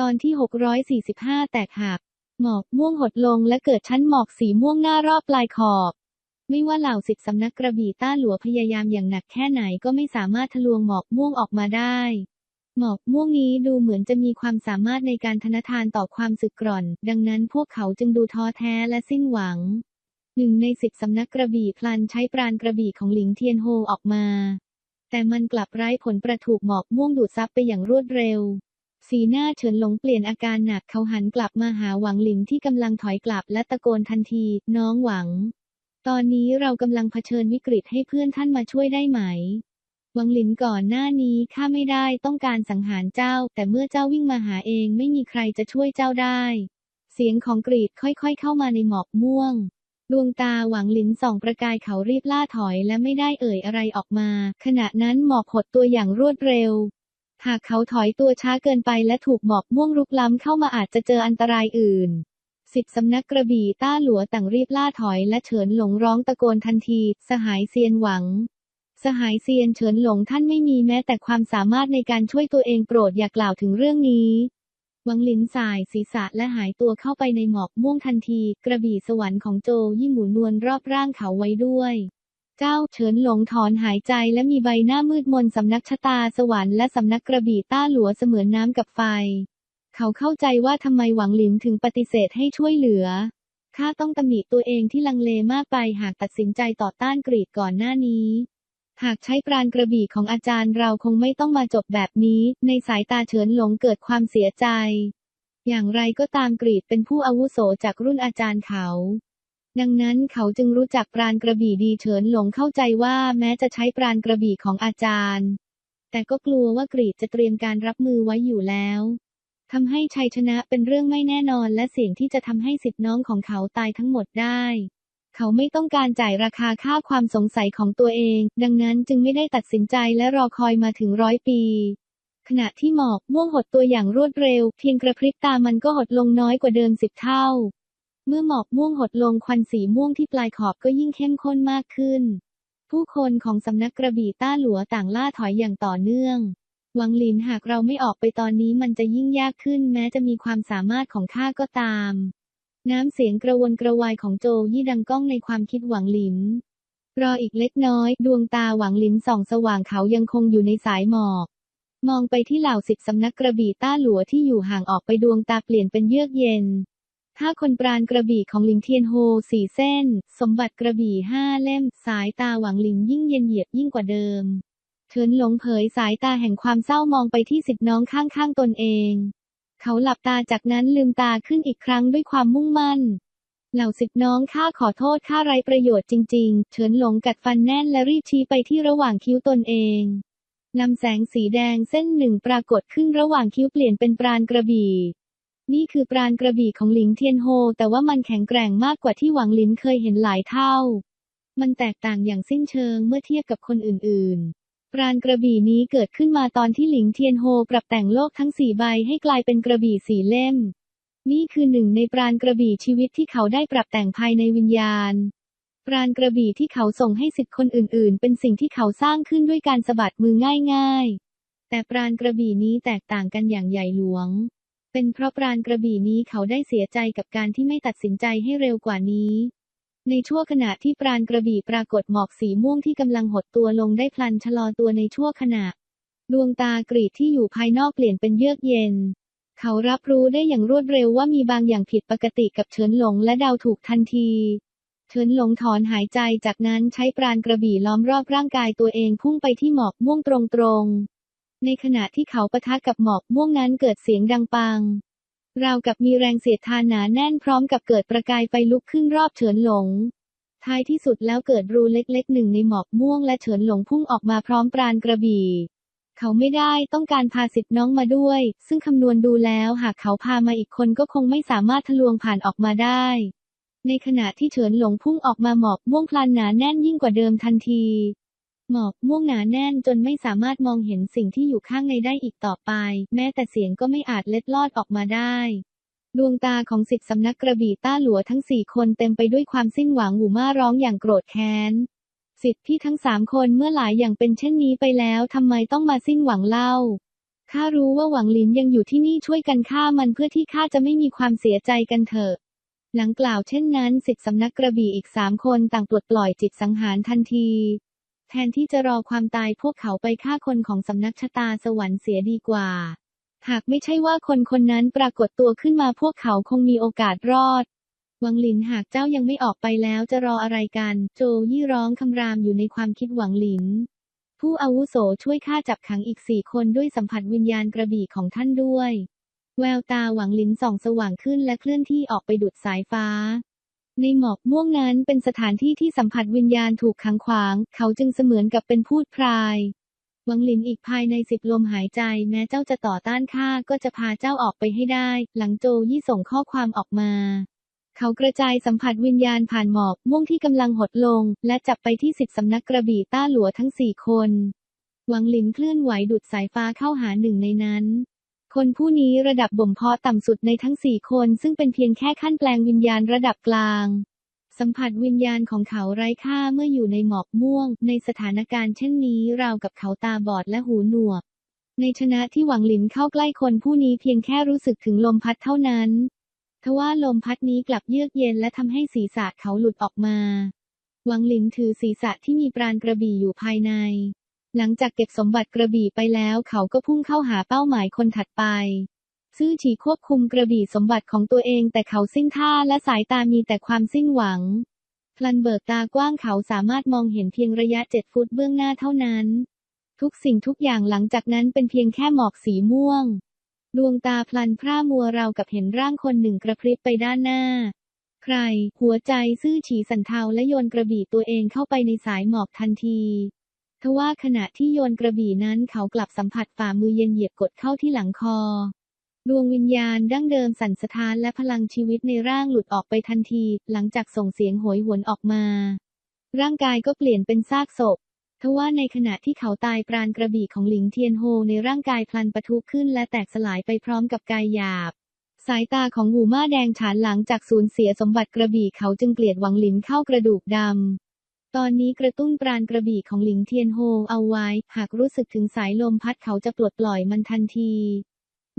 ตอนที่ 645 แตกหัก หมอกม่วงหดลงและเกิดชั้นหมอกสีม่วงหน้ารอบปลายขอบ ไม่ว่าเหล่าสิทธิสำนักกระบี่ต้าหลัวพยายามอย่างหนักแค่ไหนก็ไม่สามารถทะลวงหมอกม่วงออกมาได้ หมอกม่วงนี้ดูเหมือนจะมีความสามารถในการทนทานต่อความสึกกร่อน ดังนั้นพวกเขาจึงดูท้อแท้และสิ้นหวัง หนึ่งในสิบสำนักกระบี่พลันใช้ปราณกระบี่ของหลิงเทียนโฮออกมา แต่มันกลับไร้ผลประถูกหมอกม่วงดูดซับไปอย่างรวดเร็ว สีหน้าเฉินหลงเปลี่ยนอาการหนักเขาหันกลับมาหาหวังหลิงที่กำลังถอยกลับและตะโกนทันที น้องหวัง ตอนนี้เรากำลังเผชิญวิกฤตให้เพื่อนท่านมาช่วยได้ไหม หวังหลินก่อนหน้านี้ข้าไม่ได้ต้องการสังหารเจ้า แต่เมื่อเจ้าวิ่งมาหาเองไม่มีใครจะช่วยเจ้าได้ เสียงของกรีดค่อยๆ เข้ามาในหมอกม่วงดวงตาหวังหลินส่องประกายเขารีบล่าถอยและไม่ได้เอ่ยอะไรออกมา ขณะนั้นหมอกหดตัวอย่างรวดเร็ว หากเขาถอยตัวช้าเกินไปและถูกหมอกม่วงรุกล้ำเข้ามาอาจจะเจออันตรายอื่นสิบสำนักกระบี่ต้าหลัวต่างรีบล่าถอยและเฉินหลงร้องตะโกนทันที สหายเซียนหวัง สหายเซียนเฉินหลงท่านไม่มีแม้แต่ความสามารถในการช่วยตัวเองโปรดอย่ากล่าวถึงเรื่องนี้หวังหลินสายศีรษะและหายตัวเข้าไปในหมอกม่วงทันที กระบี่สวรรค์ของโจยี่หมุนนวลรอบร่างเขาไว้ด้วย เจ้าเฉินหลงถอนหายใจและมีใบหน้ามืดมนสำนักชะตาสวรรค์และสำนักกระบี่ต้าหลัวเสมือนน้ำกับไฟ เขาเข้าใจว่าทำไมหวังหลินถึงปฏิเสธให้ช่วยเหลือ ข้าต้องตำหนิตัวเองที่ลังเลมากไปหากตัดสินใจต่อต้านกรีดก่อนหน้านี้ หากใช้ปราณกระบี่ของอาจารย์เราคงไม่ต้องมาจบแบบนี้ ในสายตาเฉินหลงเกิดความเสียใจ อย่างไรก็ตามกรีดเป็นผู้อาวุโสจากรุ่นอาจารย์เขา ดังนั้นเขาจึงรู้จักปราณกระบี่ดีเฉินหลงเข้าใจว่าแม้จะใช้ปราณกระบี่ของอาจารย์ แต่ก็กลัวว่ากรีดจะเตรียมการรับมือไว้อยู่แล้วทำให้ชัยชนะเป็นเรื่องไม่แน่นอนและเสี่ยงที่จะทำให้สิทธิน้องของเขาตายทั้งหมดได้ เขาไม่ต้องการจ่ายราคาค่าความสงสัยของตัวเอง ดังนั้นจึงไม่ได้ตัดสินใจและรอคอยมาถึงร้อยปี ขณะที่หมอกม่วงหดตัวอย่างรวดเร็ว เพียงกระพริบตามันก็หดลงน้อยกว่าเดิมสิบเท่า เมื่อหมอกม่วงหดลงควันสีม่วงที่ปลายขอบก็ยิ่งเข้มข้นมากขึ้น ผู้คนของสำนักกระบี่ต้าหลัวต่างล่าถอยอย่างต่อเนื่อง หวังหลินหากเราไม่ออกไปตอนนี้มันจะยิ่งยากขึ้นแม้จะมีความสามารถของข้าก็ตาม น้ำเสียงกระวนกระวายของโจยี่ดังก้องในความคิดหวังหลิน รออีกเล็กน้อย ดวงตาหวังหลินส่องสว่างเขายังคงอยู่ในสายหมอกมองไปที่เหล่าสิทธิสำนักกระบี่ต้าหลัวที่อยู่ห่างออกไปดวงตาเปลี่ยนเป็นเยือกเย็น ถ้าคนปราณกระบี่ของหลิงเทียนโฮสี่เส้น สมบัติกระบี่ห้าเล่ม สายตาหวังหลินยิ่งเย็นเหยียบยิ่งกว่าเดิมเฉินหลงเผยสายตาแห่งความเศร้ามองไปที่สิทธิน้องข้างๆตนเอง เขาหลับตาจากนั้นลืมตาขึ้นอีกครั้งด้วยความมุ่งมั่น เหล่าสิทธิน้องข้าขอโทษข้าไร้ประโยชน์จริงๆเฉินหลงกัดฟันแน่นและรีบชี้ไปที่ระหว่างคิ้วตนเองนำแสงสีแดงเส้นหนึ่งปรากฏขึ้นระหว่างคิ้วเปลี่ยนเป็นปราณกระบี่ นี่คือปราณกระบี่ของหลิงเทียนโฮ แต่ว่ามันแข็งแกร่งมากกว่าที่หวังหลินเคยเห็นหลายเท่า มันแตกต่างอย่างสิ้นเชิงเมื่อเทียบกับคนอื่นๆ ปราณกระบี่นี้เกิดขึ้นมาตอนที่หลิงเทียนโฮปรับแต่งโลกทั้งสี่ใบให้กลายเป็นกระบี่สีเล่ม นี่คือหนึ่งในปราณกระบี่ชีวิตที่เขาได้ปรับแต่งภายในวิญญาณ ปราณกระบี่ที่เขาส่งให้สิทธิ์คนอื่นๆ เป็นสิ่งที่เขาสร้างขึ้นด้วยการสะบัดมือง่าย ๆ แต่ปราณกระบี่นี้แตกต่างกันอย่างใหญ่หลวง เป็นเพราะปราณกระบี่นี้เขาได้เสียใจกับการที่ไม่ตัดสินใจให้เร็วกว่านี้ ในชั่วขณะที่ปราณกระบี่ปรากฏหมอกสีม่วงที่กำลังหดตัวลงได้พลันชะลอตัวในชั่วขณะ ดวงตากรีดที่อยู่ภายนอกเปลี่ยนเป็นเยือกเย็น เขารับรู้ได้อย่างรวดเร็วว่ามีบางอย่างผิดปกติกับเฉินหลงและดาวถูกทันทีเฉินหลงถอนหายใจจากนั้นใช้ปราณกระบี่ล้อมรอบร่างกายตัวเองพุ่งไปที่หมอกม่วงตรงๆ ในขณะที่เขาปะทะกับหมอกม่วงนั้นเกิดเสียงดังปัง ราวกับมีแรงเสียดทานหนาแน่นพร้อมกับเกิดประกายไฟลุกขึ้นรอบเฉินหลง ท้ายที่สุดแล้วเกิดรูเล็กๆหนึ่งในหมอกม่วงและเฉินหลงพุ่งออกมาพร้อมปราณกระบี่เขาไม่ได้ต้องการพาสิทธิ์น้องมาด้วย ซึ่งคำนวณดูแล้วหากเขาพามาอีกคนก็คงไม่สามารถทะลวงผ่านออกมาได้ ในขณะที่เฉินหลงพุ่งออกมาหมอกม่วงพลันหนาแน่นยิ่งกว่าเดิมทันที หมอกม่วงหนาแน่นจนไม่สามารถมองเห็นสิ่งที่อยู่ข้างในได้อีกต่อไป แม้แต่เสียงก็ไม่อาจเล็ดลอดออกมาได้ ดวงตาของสิทธิสำนักกระบี่ต้าหลัวทั้งสี่คนเต็มไปด้วยความสิ้นหวังหูม่าร้องอย่างโกรธแค้นสิทธิพี่ทั้งสามคนเมื่อหลายอย่างเป็นเช่นนี้ไปแล้วทำไมต้องมาสิ้นหวังเล่าข้ารู้ว่าหวังหลินยังอยู่ที่นี่ช่วยกันฆ่ามันเพื่อที่ข้าจะไม่มีความเสียใจกันเถอะหลังกล่าวเช่นนั้นสิทธิสำนักกระบี่อีกสามคนต่างปลดปล่อยจิตสังหารทันที ทนที่จะรอความตายพวกเขาไปฆ่าคนของสำนักชะตาสวรรค์เสียดีกว่า หากไม่ใช่ว่าคนคนนั้นปรากฏตัวขึ้นมาพวกเขาคงมีโอกาสรอดหวังหลินหากเจ้ายังไม่ออกไปแล้วจะรออะไรกัน โจยี่ร้องคำรามอยู่ในความคิดหวังหลิน ผู้อาวุโสช่วยข้าจับขังอีกสี่คนด้วยสัมผัสวิญญาณกระบี่ของท่านด้วย แววตาหวังหลินส่องสว่างขึ้นและเคลื่อนที่ออกไปดุดสายฟ้า ในหมอกม่วงนั้นเป็นสถานที่ที่สัมผัสวิญญาณถูกขังขวาง เขาจึงเสมือนกับเป็นพูดพรายหวังหลินอีกภายในสิบลมหายใจ แม้เจ้าจะต่อต้านข้าก็จะพาเจ้าออกไปให้ได้ หลังโจยี่ส่งข้อความออกมา เขากระจายสัมผัสวิญญาณผ่านหมอกม่วงที่กำลังหดลง และจับไปที่สิทธิสำนักกระบี่ต้าหลัวทั้งสี่คนหวังหลินเคลื่อนไหวดุดสายฟ้าเข้าหาหนึ่งในนั้น คนผู้นี้ระดับบ่มเพาะต่ำสุดในทั้งสี่คนซึ่งเป็นเพียงแค่ขั้นแปลงวิญญาณระดับกลาง สัมผัสวิญญาณของเขาไร้ค่าเมื่ออยู่ในหมอกม่วง ในสถานการณ์เช่นนี้ราวกับเขาตาบอดและหูหนวก ในชนะที่หวังหลินเข้าใกล้คนผู้นี้เพียงแค่รู้สึกถึงลมพัดเท่านั้น ทว่าลมพัดนี้กลับเยือกเย็นและทำให้ศีรษะเขาหลุดออกมา หวังหลินถือศีรษะที่มีปราณกระบี่อยู่ภายใน หลังจากเก็บสมบัติกระบี่ไปแล้วเขาก็พุ่งเข้าหาเป้าหมายคนถัดไป ซื่อฉีควบคุมกระบี่สมบัติของตัวเองแต่เขาสิ้นท่าและสายตามีแต่ความสิ้นหวัง พลันเบิกตากว้างเขาสามารถมองเห็นเพียงระยะเจ็ดฟุตเบื้องหน้าเท่านั้น ทุกสิ่งทุกอย่างหลังจากนั้นเป็นเพียงแค่หมอกสีม่วง ดวงตาพลันพร่ามัวเราวกับเห็นร่างคนหนึ่งกระพริบไปด้านหน้า ใคร หัวใจซื่อฉีสันเทาและโยนกระบี่ตัวเองเข้าไปในสายหมอกทันที ทว่าขณะที่โยนกระบี่นั้นเขากลับสัมผัสฝ่ามือเย็นเหยียบกดเข้าที่หลังคอ ดวงวิญญาณดั้งเดิมสั่นสะท้านและพลังชีวิตในร่างหลุดออกไปทันที หลังจากส่งเสียงโหยหวนออกมา ร่างกายก็เปลี่ยนเป็นซากศพทว่าในขณะที่เขาตายปราณกระบี่ของหลิงเทียนโฮในร่างกายพลันปะทุขึ้นและแตกสลายไปพร้อมกับกายหยาบ สายตาของหูม่าแดงฉานหลังจากสูญเสียสมบัติกระบี่เขาจึงเกลียดหวังหลินเข้ากระดูกดำ ตอนนี้กระตุ้นปราณกระบี่ของหลิงเทียนโฮเอาไว้ หากรู้สึกถึงสายลมพัดเขาจะปลดปล่อยมันทันที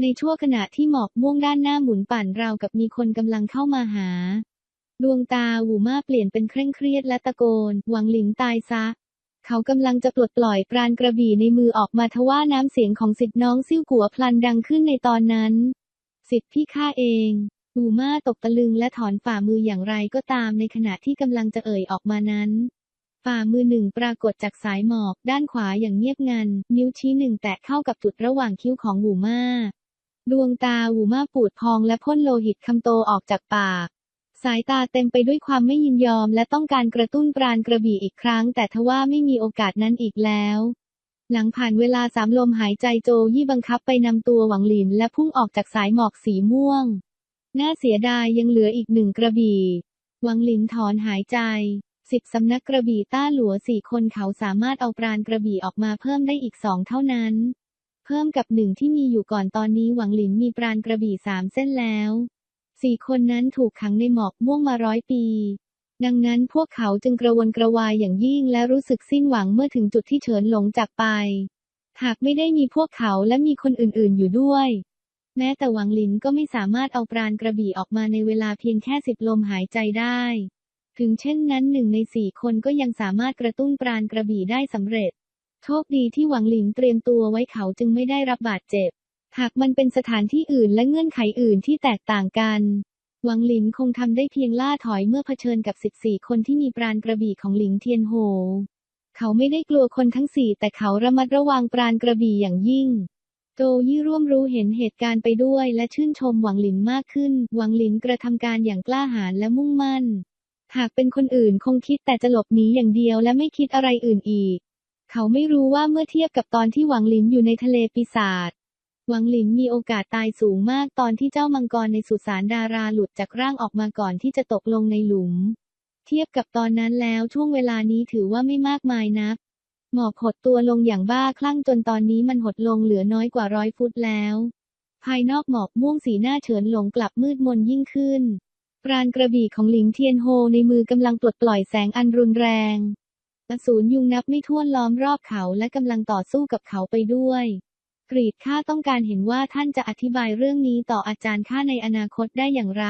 ในชั่วขณะที่หมอกม่วงด้านหน้าหมุนปั่นราวกับมีคนกำลังเข้ามาหา ดวงตาหูม่าเปลี่ยนเป็นเคร่งเครียดและตะโกน หวังหลิงตายซะ เขากำลังจะปลดปล่อยปราณกระบี่ในมือออกมาทว่าน้ำเสียงของสิทธิ์น้องซิ่วกัวพลันดังขึ้นในตอนนั้น สิทธิ์พี่ข้าเองหูม่าตกตะลึงและถอนฝ่ามืออย่างไรก็ตามในขณะที่กำลังจะเอ่ยออกมานั้น ฝ่ามือหนึ่งปรากฏจากสายหมอก ด้านขวาอย่างเงียบงัน นิ้วชี้หนึ่งแตะเข้ากับจุดระหว่างคิ้วของหูม่าดวงตาหูม่าปูดพองและพ่นโลหิตคำโตออกจากปากสายตาเต็มไปด้วยความไม่ยินยอมและต้องการกระตุ้นปราณกระบี่อีกครั้ง แต่ทว่าไม่มีโอกาสนั้นอีกแล้ว หลังผ่านเวลาสามลมหายใจโจยี่บังคับไปนำตัวหวังหลินและพุ่งออกจากสายหมอกสีม่วง น่าเสียดายยังเหลืออีกหนึ่งกระบี่ หวังหลินถอนหายใจ สิบสำนักกระบี่ต้าหลัวสี่คนเขาสามารถเอาปราณกระบี่ออกมาเพิ่มได้อีกสองเท่านั้น เพิ่มกับหนึ่งที่มีอยู่ก่อนตอนนี้หวังหลินมีปราณกระบี่สามเส้นแล้วสี่คนนั้นถูกขังในหมอกม่วงมาร้อยปี ดังนั้นพวกเขาจึงกระวนกระวายอย่างยิ่งและรู้สึกสิ้นหวังเมื่อถึงจุดที่เฉินหลงจากไป หากไม่ได้มีพวกเขาและมีคนอื่นๆอยู่ด้วย แม้แต่หวังหลินก็ไม่สามารถเอาปราณกระบี่ออกมาในเวลาเพียงแค่สิบลมหายใจได้ ถึงเช่นนั้นหนึ่งในสี่คนก็ยังสามารถกระตุ้นปราณกระบี่ได้สำเร็จ โชคดีที่หวังหลินเตรียมตัวไว้เขาจึงไม่ได้รับบาดเจ็บ หากมันเป็นสถานที่อื่นและเงื่อนไขอื่นที่แตกต่างกัน หวังหลินคงทำได้เพียงล่าถอยเมื่อเผชิญกับ 14 คนที่มีปราณกระบี่ของหลิงเทียนโฮ เขาไม่ได้กลัวคนทั้งสี่แต่เขาระมัดระวังปราณกระบี่อย่างยิ่งโจยี่ร่วมรู้เห็นเหตุการณ์ไปด้วยและชื่นชมหวังหลินมากขึ้น หวังหลินกระทำการอย่างกล้าหาญและมุ่งมั่น หากเป็นคนอื่นคงคิดแต่จะหลบหนีอย่างเดียวและไม่คิดอะไรอื่นอีก เขาไม่รู้ว่าเมื่อเทียบกับตอนที่หวังหลินอยู่ในทะเลปีศาจ หวังหลินมีโอกาสตายสูงมากตอนที่เจ้ามังกรในสุสานดาราหลุดจากร่างออกมาก่อนที่จะตกลงในหลุม เทียบกับตอนนั้นแล้วช่วงเวลานี้ถือว่าไม่มากมายนัก หมอกหดตัวลงอย่างบ้าคลั่งจนตอนนี้มันหดลงเหลือน้อยกว่าร้อยฟุตแล้ว ภายนอกหมอกม่วงสีหน้าเฉินหลงกลับมืดมนยิ่งขึ้น ปราณกระบี่ของหลิงเทียนโฮในมือกำลังปลดปล่อยแสงอันรุนแรงอสูรยุงนับไม่ถ้วนล้อมรอบเขาและกำลังต่อสู้กับเขาไปด้วย กรีดข้าต้องการเห็นว่าท่านจะอธิบายเรื่องนี้ต่ออาจารย์ข้าในอนาคตได้อย่างไร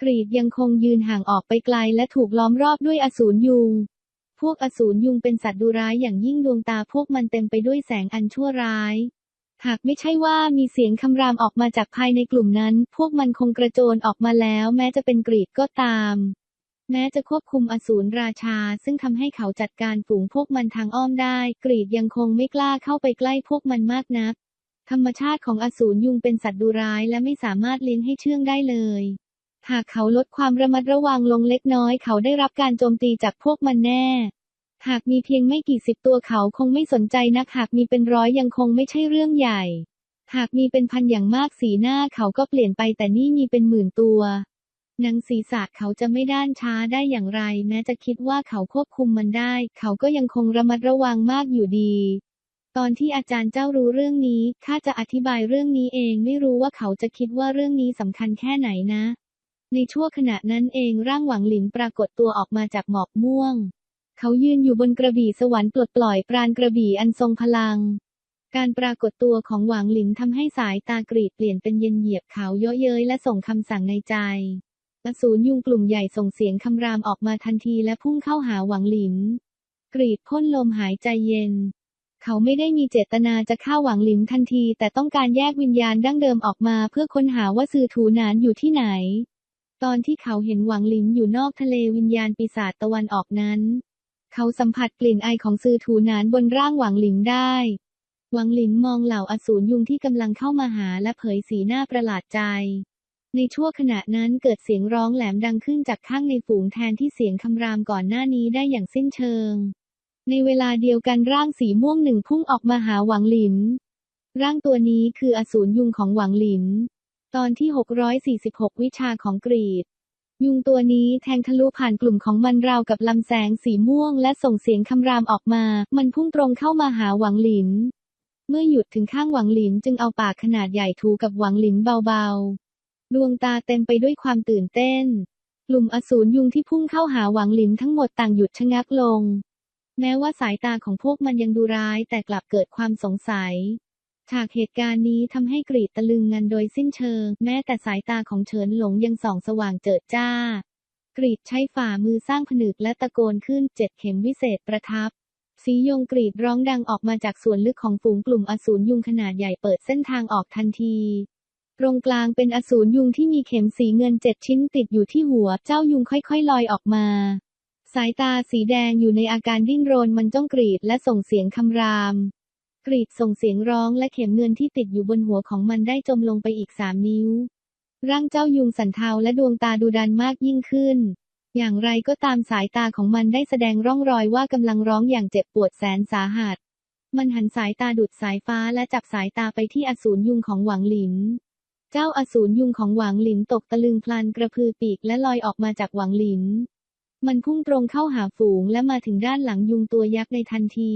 กรีดยังคงยืนห่างออกไปไกลและถูกล้อมรอบด้วยอสูรยุง พวกอสูรยุงเป็นสัตว์ดุร้ายอย่างยิ่งดวงตาพวกมันเต็มไปด้วยแสงอันชั่วร้าย หากไม่ใช่ว่ามีเสียงคำรามออกมาจากภายในกลุ่มนั้น พวกมันคงกระโจนออกมาแล้ว แม้จะเป็นกรีดก็ตาม แม้จะควบคุมอสูรราชา ซึ่งทำให้เขาจัดการฝูงพวกมันทางอ้อมได้ กรีดยังคงไม่กล้าเข้าไปใกล้พวกมันมากนัก ธรรมชาติของอสูรยุงเป็นสัตว์ดุร้ายและไม่สามารถเลี้ยงให้เชื่องได้เลย หากเขาลดความระมัดระวังลงเล็กน้อย เขาได้รับการโจมตีจากพวกมันแน่ หากมีเพียงไม่กี่สิบตัวเขาคงไม่สนใจนัก หากมีเป็นร้อยยังคงไม่ใช่เรื่องใหญ่ หากมีเป็นพันอย่างมากสีหน้าเขาก็เปลี่ยนไปแต่นี่มีเป็นหมื่นตัวหนังศีรษะเขาจะไม่ด้านช้าได้อย่างไร แม้จะคิดว่าเขาควบคุมมันได้ เขาก็ยังคงระมัดระวังมากอยู่ดี ตอนที่อาจารย์เจ้ารู้เรื่องนี้ข้าจะอธิบายเรื่องนี้เองไม่รู้ว่าเขาจะคิดว่าเรื่องนี้สำคัญแค่ไหนนะ ในชั่วขณะนั้นเองร่างหวังหลินปรากฏตัวออกมาจากหมอกม่วง เขายืนอยู่บนกระบี่สวรรค์ปลดปล่อยปราณกระบี่อันทรงพลัง การปรากฏตัวของหวังหลินทำให้สายตากรีดเปลี่ยนเป็นเย็นเหยียบเขาเยาะเย้ยและส่งคำสั่งในใจอสูรยุงกลุ่มใหญ่ส่งเสียงคำรามออกมาทันทีและพุ่งเข้าหาหวังหลิน กรีดพ่นลมหายใจเย็น เขาไม่ได้มีเจตนาจะฆ่าหวังหลินทันที แต่ต้องการแยกวิญญาณดั้งเดิมออกมาเพื่อค้นหาว่าสื่อถูนานอยู่ที่ไหน ตอนที่เขาเห็นหวังหลินอยู่นอกทะเลวิญญาณปีศาจตะวันออกนั้น เขาสัมผัสกลิ่นไอของซือถูนานบนร่างหวังหลินได้ หวังหลินมองเหล่าอสูรยุงที่กำลังเข้ามาหาและเผยสีหน้าประหลาดใจ ในชั่วขณะนั้นเกิดเสียงร้องแหลมดังขึ้นจากข้างในฝูงแทนที่เสียงคำรามก่อนหน้านี้ได้อย่างสิ้นเชิง ในเวลาเดียวกันร่างสีม่วงหนึ่งพุ่งออกมาหาหวังหลิน ร่างตัวนี้คืออสูรยุงของหวังหลิน ตอนที่ 646 วิชาของกรีด ยุงตัวนี้แทงทะลุผ่านกลุ่มของมันราวกับลำแสงสีม่วงและส่งเสียงคำรามออกมา มันพุ่งตรงเข้ามาหาหวังหลิน เมื่อหยุดถึงข้างหวังหลินจึงเอาปากขนาดใหญ่ถูกับหวังหลินเบาๆ ดวงตาเต็มไปด้วยความตื่นเต้น กลุ่มอสูรยุงที่พุ่งเข้าหาหวังหลินทั้งหมดต่างหยุดชะงักลง แม้ว่าสายตาของพวกมันยังดูร้ายแต่กลับเกิดความสงสัย ฉากเหตุการณ์นี้ทำให้กรีดตะลึงงันโดยสิ้นเชิง แม้แต่สายตาของเฉินหลงยังส่องสว่างเจิดจ้า กรีดใช้ฝ่ามือสร้างผนึกและตะโกนขึ้นเจ็ดเข็มวิเศษประทับ สียงกรีดร้องดังออกมาจากส่วนลึกของฝูงกลุ่มอสูรยุงขนาดใหญ่เปิดเส้นทางออกทันที ตรงกลางเป็นอสูรยุงที่มีเข็มสีเงินเจ็ดชิ้นติดอยู่ที่หัวเจ้ายุงค่อยๆลอยออกมาสายตาสีแดงอยู่ในอาการดิ้นรนมันจ้องกรีดและส่งเสียงคำราม กรีดส่งเสียงร้องและเข็มเงินที่ติดอยู่บนหัวของมันได้จมลงไปอีกสามนิ้ว ร่างเจ้ายุงสันเทาและดวงตาดูดันมากยิ่งขึ้น อย่างไรก็ตามสายตาของมันได้แสดงร่องรอยว่ากำลังร้องอย่างเจ็บปวดแสนสาหัส มันหันสายตาดุดสายฟ้าและจับสายตาไปที่อสูรยุงของหวังหลิน เจ้าอสูรยุงของหวังหลินตกตะลึงพลันกระพือปีกและลอยออกมาจากหวังหลิน มันพุ่งตรงเข้าหาฝูงและมาถึงด้านหลังยุงตัวยักษ์ในทันที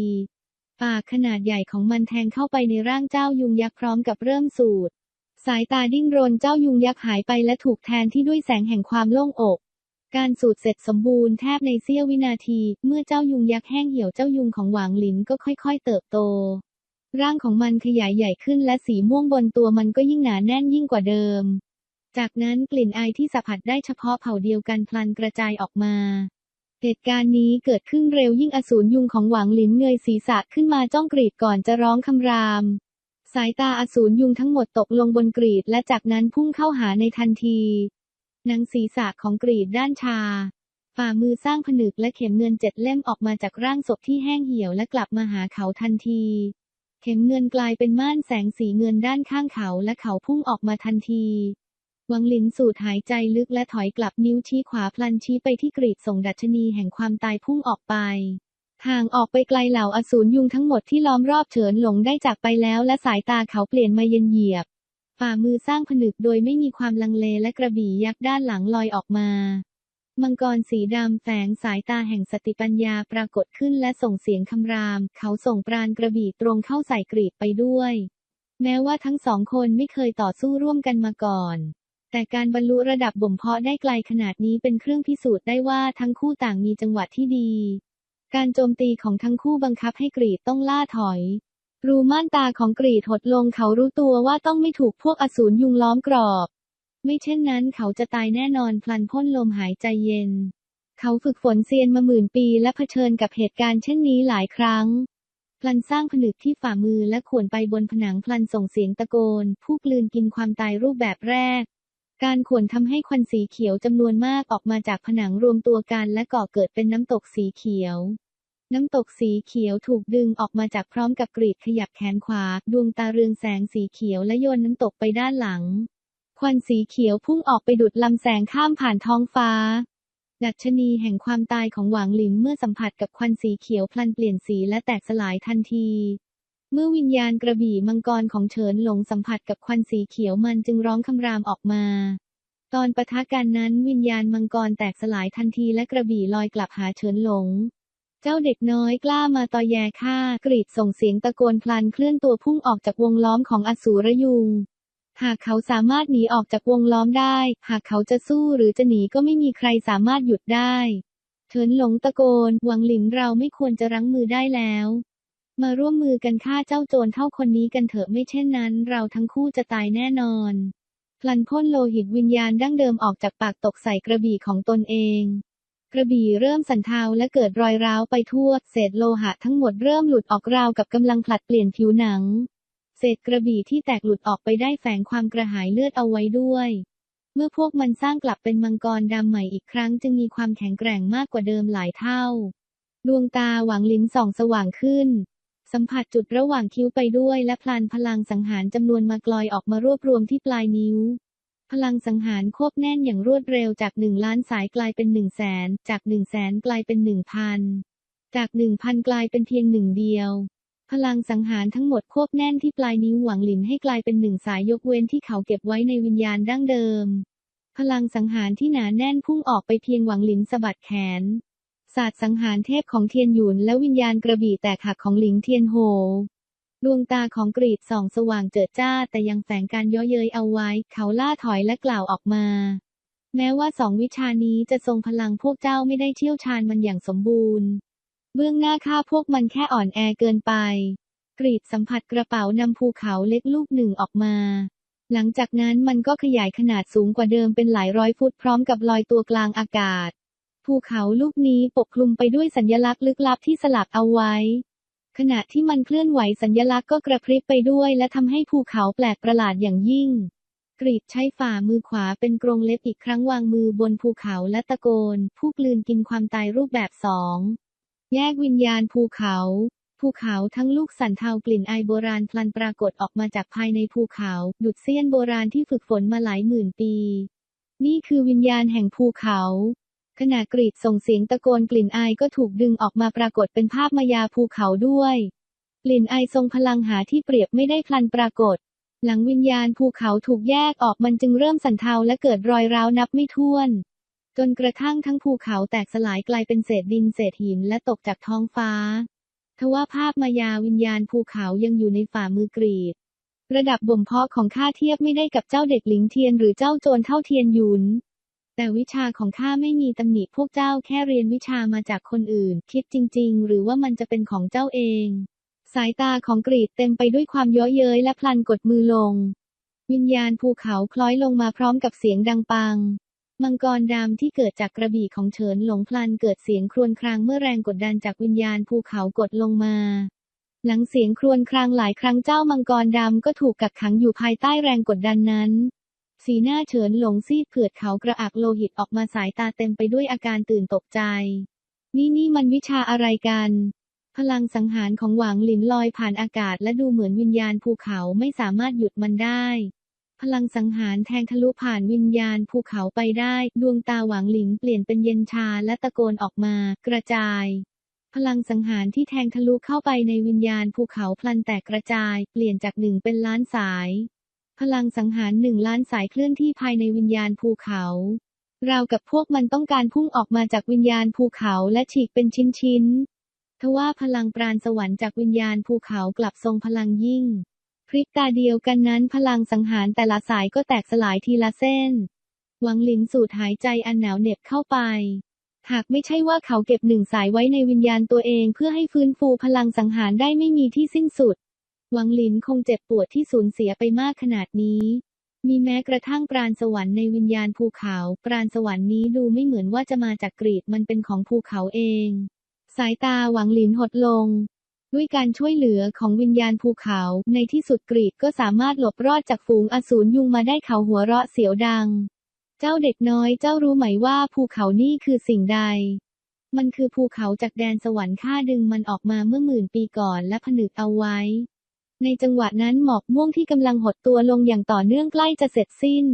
ปากขนาดใหญ่ของมันแทงเข้าไปในร่างเจ้ายุงยักษ์พร้อมกับเริ่มสูดสายตาดิ้นรนเจ้ายุงยักษ์หายไปและถูกแทนที่ด้วยแสงแห่งความโล่งอก การสูดเสร็จสมบูรณ์แทบในเสี้ยววินาที เมื่อเจ้ายุงยักษ์แห้งเหี่ยวเจ้ายุงของหวางหลินก็ค่อยๆ เติบโต ร่างของมันขยายใหญ่ขึ้นและสีม่วงบนตัวมันก็ยิ่งหนาแน่นยิ่งกว่าเดิม จากนั้นกลิ่นไอที่สัมผัสได้เฉพาะเผ่าเดียวกันพลันกระจายออกมา เหตุการณ์นี้เกิดขึ้นเร็วยิ่งอสูรยุงของหวางหลินเงยศีรษะขึ้นมาจ้องกรีดก่อนจะร้องคำราม สายตาอสูรยุงทั้งหมดตกลงบนกรีดและจากนั้นพุ่งเข้าหาในทันที หนังศีรษะของกรีดด้านชา ฝ่ามือสร้างผนึกและเข็มเงินเจ็ดเล่มออกมาจากร่างศพที่แห้งเหี่ยวและกลับมาหาเขาทันที เข็มเงินกลายเป็นม่านแสงสีเงินด้านข้างเขาและเขาพุ่งออกมาทันที หวังหลินสูดหายใจลึกและถอยกลับนิ้วชี้ขวาพลันชี้ไปที่กรีดส่งดัชนีแห่งความตายพุ่งออกไปห่างออกไปไกลเหล่าอสูรยุงทั้งหมดที่ล้อมรอบเฉินหลงได้จากไปแล้วและสายตาเขาเปลี่ยนมาเย็นเหยียบ ฝ่ามือสร้างผนึกโดยไม่มีความลังเลและกระบี่ยักษ์ด้านหลังลอยออกมา มังกรสีดำแฝงสายตาแห่งสติปัญญาปรากฏขึ้นและส่งเสียงคำราม เขาส่งปราณกระบี่ตรงเข้าใส่กรีดไปด้วย แม้ว่าทั้งสองคนไม่เคยต่อสู้ร่วมกันมาก่อน แต่การบรรลุระดับบ่มเพาะได้ไกลขนาดนี้เป็นเครื่องพิสูจน์ได้ว่าทั้งคู่ต่างมีจังหวะที่ดี การโจมตีของทั้งคู่บังคับให้กรีดต้องล่าถอย รูม่านตาของกรีดหดลงเขารู้ตัวว่าต้องไม่ถูกพวกอสูรยุงล้อมกรอบ ไม่เช่นนั้นเขาจะตายแน่นอนพลันพ่นลมหายใจเย็น เขาฝึกฝนเซียนมาหมื่นปีและเผชิญกับเหตุการณ์เช่นนี้หลายครั้งพลันสร้างผนึกที่ฝ่ามือและข่วนไปบนผนังพลันส่งเสียงตะโกน ผู้กลืนกินความตายรูปแบบแรก การข่วนทำให้ควันสีเขียวจำนวนมากออกมาจากผนังรวมตัวกันและก่อเกิดเป็นน้ำตกสีเขียว น้ำตกสีเขียวถูกดึงออกมาจากพร้อมกับกรีดขยับแขนขวา ดวงตาเรืองแสงสีเขียวและโยนน้ำตกไปด้านหลัง ควันสีเขียวพุ่งออกไปดุดลำแสงข้ามผ่านท้องฟ้า ดัชนีแห่งความตายของหวางหลินเมื่อสัมผัสกับควันสีเขียวพลันเปลี่ยนสีและแตกสลายทันที เมื่อวิญญาณกระบี่มังกรของเฉินหลงสัมผัสกับควันสีเขียวมันจึงร้องคำรามออกมา ตอนปะทะกันนั้นวิญญาณมังกรแตกสลายทันทีและกระบี่ลอยกลับหาเฉินหลง เจ้าเด็กน้อยกล้ามาตอแยฆ่ากรีดส่งเสียงตะโกนพลันเคลื่อนตัวพุ่งออกจากวงล้อมของอสูรยุง หากเขาสามารถหนีออกจากวงล้อมได้ หากเขาจะสู้หรือจะหนีก็ไม่มีใครสามารถหยุดได้ เฉินหลงตะโกนหวังหลินเราไม่ควรจะรั้งมือได้แล้ว มาร่วมมือกันฆ่าเจ้าโจรเท่าคนนี้กันเถอะไม่เช่นนั้น เราทั้งคู่จะตายแน่นอนพลันพ่นโลหิตวิญญาณดั้งเดิมออกจากปากตกใส่กระบี่ของตนเอง กระบี่เริ่มสั่นเทาและเกิดรอยร้าวไปทั่ว เศษโลหะทั้งหมดเริ่มหลุดออกราวกับกำลังผลัดเปลี่ยนผิวหนัง เศษกระบี่ที่แตกหลุดออกไปได้แฝงความกระหายเลือดเอาไว้ด้วย เมื่อพวกมันสร้างกลับเป็นมังกรดำใหม่อีกครั้ง จึงมีความแข็งแกร่งมากกว่าเดิมหลายเท่า ดวงตาหวังลิ้นส่องสว่างขึ้น สัมผัสจุดระหว่างคิ้วไปด้วยและพลานพลังสังหารจำนวนมากลอยออกมารวบรวมที่ปลายนิ้ว พลังสังหารควบแน่นอย่างรวดเร็วจากหนึ่งล้านสายกลายเป็นหนึ่งแสนจากหนึ่งแสนกลายเป็นหนึ่งพันจากหนึ่งพันกลายเป็นเพียงหนึ่งเดียว พลังสังหารทั้งหมดควบแน่นที่ปลายนิ้วหวังหลินให้กลายเป็นหนึ่งสายยกเว้นที่เขาเก็บไว้ในวิญญาณดั้งเดิม พลังสังหารที่หนาแน่นพุ่งออกไปเพียงหวังหลินสะบัดแขน ศาสตร์สังหารเทพของเทียนหยุนและวิญญาณกระบี่แตกหักของหลิงเทียนโหดวงตาของกรีดส่องสว่างเจิดจ้า แต่ยังแฝงการย่อเย้ยเอาไว้ เขาล่าถอยและกล่าวออกมา แม้ว่าสองวิชานี้จะทรงพลังพวกเจ้าไม่ได้เชี่ยวชาญมันอย่างสมบูรณ์ เบื้องหน้าข้าพวกมันแค่อ่อนแอเกินไป กรีดสัมผัสกระเป๋านำภูเขาเล็กลูกหนึ่งออกมา หลังจากนั้นมันก็ขยายขนาดสูงกว่าเดิมเป็นหลายร้อยฟุตพร้อมกับลอยตัวกลางอากาศ ภูเขาลูกนี้ปกคลุมไปด้วยสัญลักษณ์ลึกลับที่สลักเอาไว้ ขณะที่มันเคลื่อนไหวสัญลักษณ์ก็กระพริบไปด้วยและทำให้ภูเขาแปลกประหลาดอย่างยิ่ง กรีดใช้ฝ่ามือขวาเป็นกรงเล็บอีกครั้งวางมือบนภูเขาและตะโกน ผู้กลืนกินความตายรูปแบบสอง แยกวิญญาณภูเขาภูเขาทั้งลูกสันเทากลิ่นไอโบราณพลันปรากฏออกมาจากภายในภูเขา ดุดเสี้ยนโบราณที่ฝึกฝนมาหลายหมื่นปี นี่คือวิญญาณแห่งภูเขา ขณะกรีดส่งเสียงตะโกนกลิ่นไอก็ถูกดึงออกมาปรากฏเป็นภาพมายาภูเขาด้วย กลิ่นไอทรงพลังหาที่เปรียบไม่ได้พลันปรากฏ หลังวิญญาณภูเขาถูกแยกออกมันจึงเริ่มสั่นเทาและเกิดรอยร้าวนับไม่ถ้วน จนกระทั่งทั้งภูเขาแตกสลายกลายเป็นเศษดินเศษหินและตกจากท้องฟ้า ทว่าภาพมายาวิญญาณภูเขายังอยู่ในฝ่ามือกรีด ระดับบ่มเพาะของข้าเทียบไม่ได้กับเจ้าเด็กหลิงเทียนหรือเจ้าโจรเท่าเทียนหยุน แต่วิชาของข้าไม่มีตำหนิพวกเจ้าแค่เรียนวิชามาจากคนอื่น คิดจริง ๆ หรือว่ามันจะเป็นของเจ้าเอง สายตาของกรีดเต็มไปด้วยความเย้อเย้ยและพลันกดมือลง วิญญาณภูเขาคล้อยลงมาพร้อมกับเสียงดังปัง มังกรดำที่เกิดจากกระบี่ของเฉินหลงพลันเกิดเสียงครวญครางเมื่อแรงกดดันจากวิญญาณภูเขากดลงมา หลังเสียงครวญครางหลายครั้งเจ้ามังกรดำก็ถูกกักขังอยู่ภายใต้แรงกดดันนั้น สีหน้าเฉินหลงซีดเผือดเขากระอักโลหิตออกมาสายตาเต็มไปด้วยอาการตื่นตกใจ นี่นี่มันวิชาอะไรกัน พลังสังหารของหวางหลินลอยผ่านอากาศและดูเหมือนวิญญาณภูเขาไม่สามารถหยุดมันได้ พลังสังหารแทงทะลุผ่านวิญญาณภูเขาไปได้ ดวงตาหวางหลินเปลี่ยนเป็นเย็นชาและตะโกนออกมา กระจายพลังสังหารที่แทงทะลุเข้าไปในวิญญาณภูเขาพลันแตกกระจาย เปลี่ยนจากหนึ่งเป็นล้านสาย พลังสังหารหนึ่งล้านสายเคลื่อนที่ภายในวิญญาณภูเขา ราวกับพวกมันต้องการพุ่งออกมาจากวิญญาณภูเขาและฉีกเป็นชิ้นๆ ทว่าพลังปราณสวรรค์จากวิญญาณภูเขากลับทรงพลังยิ่ง พริบตาเดียวกันนั้นพลังสังหารแต่ละสายก็แตกสลายทีละเส้น หวังหลินสูดหายใจอันหนาวเหน็บเข้าไปหากไม่ใช่ว่าเขาเก็บหนึ่งสายไว้ในวิญญาณตัวเองเพื่อให้ฟื้นฟูพลังสังหารได้ไม่มีที่สิ้นสุด หวังหลินคงเจ็บปวดที่สูญเสียไปมากขนาดนี้ มีแม้กระทั่งปราณสวรรค์ในวิญญาณภูเขา ปราณสวรรค์นี้ดูไม่เหมือนว่าจะมาจากกรีดมันเป็นของภูเขาเอง สายตาหวังหลินหดลง ด้วยการช่วยเหลือของวิญญาณภูเขา ในที่สุดกรีดก็สามารถหลบรอดจากฝูงอสูรยุงมาได้เขาหัวเราะเสียวดัง เจ้าเด็กน้อยเจ้ารู้ไหมว่าภูเขานี่คือสิ่งใดมันคือภูเขาจากแดนสวรรค์ข้าดึงมันออกมาเมื่อหมื่นปีก่อนและผนึกเอาไว้ ในจังหวะนั้นหมอกม่วงที่กำลังหดตัวลงอย่างต่อเนื่องใกล้จะเสร็จสิ้น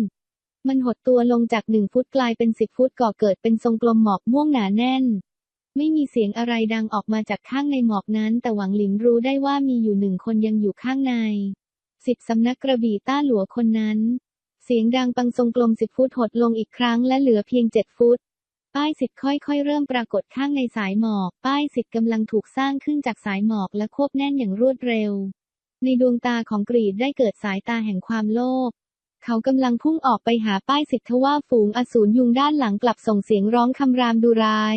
มันหดตัวลงจากหนึ่งฟุตกลายเป็นสิบฟุตก่อเกิดเป็นทรงกลมหมอกม่วงหนาแน่น ไม่มีเสียงอะไรดังออกมาจากข้างในหมอกนั้น แต่หวังหลินรู้ได้ว่ามีอยู่หนึ่งคนยังอยู่ข้างในสิทธิสำนักกระบี่ต้าหลัวคนนั้น เสียงดังปังทรงกลมสิบฟุตหดลงอีกครั้งและเหลือเพียงเจ็ดฟุต ป้ายสิทธิ์ค่อยๆ เริ่มปรากฏข้างในสายหมอก ป้ายสิทธิ์กำลังถูกสร้างขึ้นจากสายหมอกและควบแน่นอย่างรวดเร็ว ในดวงตาของกรีดได้เกิดสายตาแห่งความโลภเขากำลังพุ่งออกไปหาป้ายสิทธว่าฝูงอสูรยุงด้านหลังกลับส่งเสียงร้องคำรามดูร้าย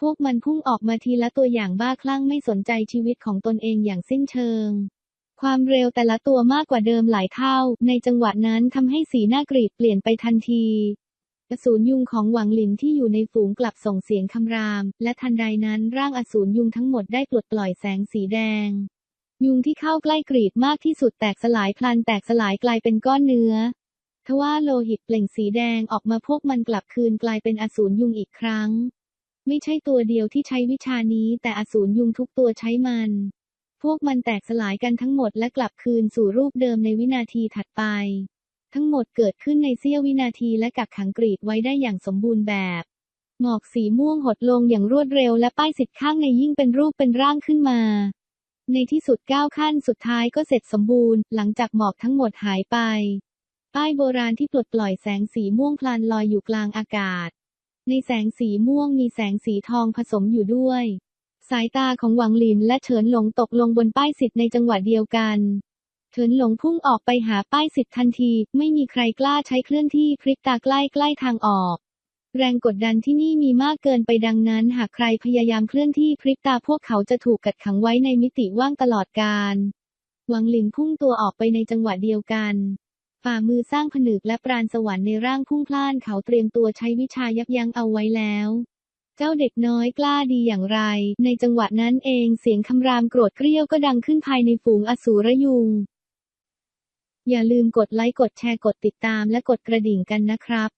พวกมันพุ่งออกมาทีละตัวอย่างบ้าคลั่งไม่สนใจชีวิตของตนเองอย่างสิ้นเชิง ความเร็วแต่ละตัวมากกว่าเดิมหลายเท่า ในจังหวะนั้นทำให้สีหน้ากรีดเปลี่ยนไปทันทีอสูรยุงของหวังหลินที่อยู่ในฝูงกลับส่งเสียงคำราม และทันใดนั้นร่างอสูรยุงทั้งหมดได้ปลดปล่อยแสงสีแดง ยุงที่เข้าใกล้กรีดมากที่สุดแตกสลายพลันแตกสลายกลายเป็นก้อนเนื้อ ทว่าโลหิตเปล่งสีแดงออกมาพวกมันกลับคืนกลายเป็นอสูรยุงอีกครั้ง ไม่ใช่ตัวเดียวที่ใช้วิชานี้แต่อสูรยุงทุกตัวใช้มัน พวกมันแตกสลายกันทั้งหมดและกลับคืนสู่รูปเดิมในวินาทีถัดไป ทั้งหมดเกิดขึ้นในเสี้ยววินาทีและกักขังกรีดไว้ได้อย่างสมบูรณ์แบบหมอกสีม่วงหดลงอย่างรวดเร็วและป้ายสิทธิ์ข้างในยิ่งเป็นรูปเป็นร่างขึ้นมา ในที่สุดก้าวขั้นสุดท้ายก็เสร็จสมบูรณ์ หลังจากหมอกทั้งหมดหายไป ป้ายโบราณที่ปลดปล่อยแสงสีม่วงพลันลอยอยู่กลางอากาศ ในแสงสีม่วงมีแสงสีทองผสมอยู่ด้วย สายตาของหวังหลินและเฉินหลงตกลงบนป้ายสิทธิ์ในจังหวะเดียวกันเฉินหลงพุ่งออกไปหาป้ายสิทธิ์ทันที ไม่มีใครกล้าใช้เคลื่อนที่พริบตาใกล้ใกล้ทางออก แรงกดดันที่นี่มีมากเกินไปดังนั้น หากใครพยายามเคลื่อนที่พริบตาพวกเขาจะถูกกัดขังไว้ในมิติว่างตลอดกาลหวังหลินพุ่งตัวออกไปในจังหวะเดียวกัน ฝ่ามือสร้างผนึกและปราณสวรรค์ในร่างพุ่งพล่านเขาเตรียมตัวใช้วิชายับยั้งเอาไว้แล้ว เจ้าเด็กน้อยกล้าดีอย่างไร ในจังหวะนั้นเองเสียงคำรามโกรธเกรี้ยวก็ดังขึ้นภายในฝูงอสูรยุง อย่าลืมกดไลค์กดแชร์กดติดตามและกดกระดิ่งกันนะครับ